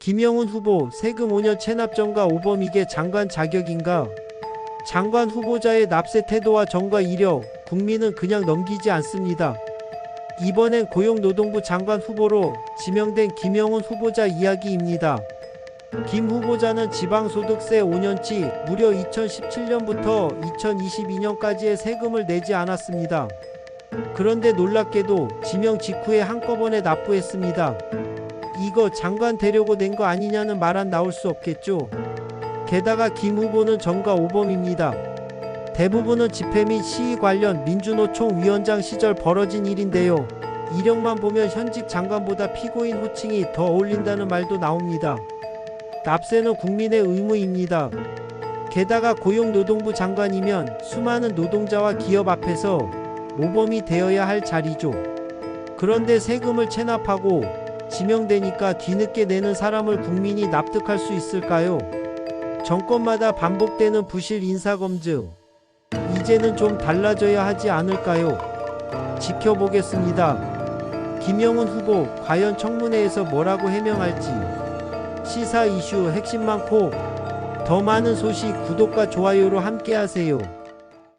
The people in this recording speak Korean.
김영훈 후보 세금 5년 체납전과 오범 이게 장관 자격인가? 장관 후보자의 납세 태도와 정과 이력, 국민은 그냥 넘기지 않습니다. 이번엔 고용노동부 장관 후보로 지명된 김영훈 후보자 이야기입니다. 김 후보자는 지방소득세 5년치 무려 2017년부터 2022년까지의 세금을 내지 않았습니다. 그런데 놀랍게도 지명 직후에 한꺼번에 납부했습니다. 이거 장관 되려고 낸 거 아니냐는 말안 나올 수 없겠죠. 게다가 김 후보는 정가 오범입니다. 대부분은 집회 및 시위 관련 민주노총 위원장 시절 벌어진 일인데요. 이력만 보면 현직 장관보다 피고인 호칭이 더 어울린다는 말도 나옵니다. 납세는 국민의 의무입니다. 게다가 고용노동부 장관이면 수많은 노동자와 기업 앞에서 모범이 되어야 할 자리죠. 그런데 세금을 체납하고 지명되니까 뒤늦게 내는 사람을 국민이 납득할 수 있을까요? 정권마다 반복되는 부실 인사검증. 이제는 좀 달라져야 하지 않을까요? 지켜보겠습니다. 김영훈 후보 과연 청문회에서 뭐라고 해명할지 시사 이슈 핵심 많고 더 많은 소식 구독과 좋아요로 함께하세요.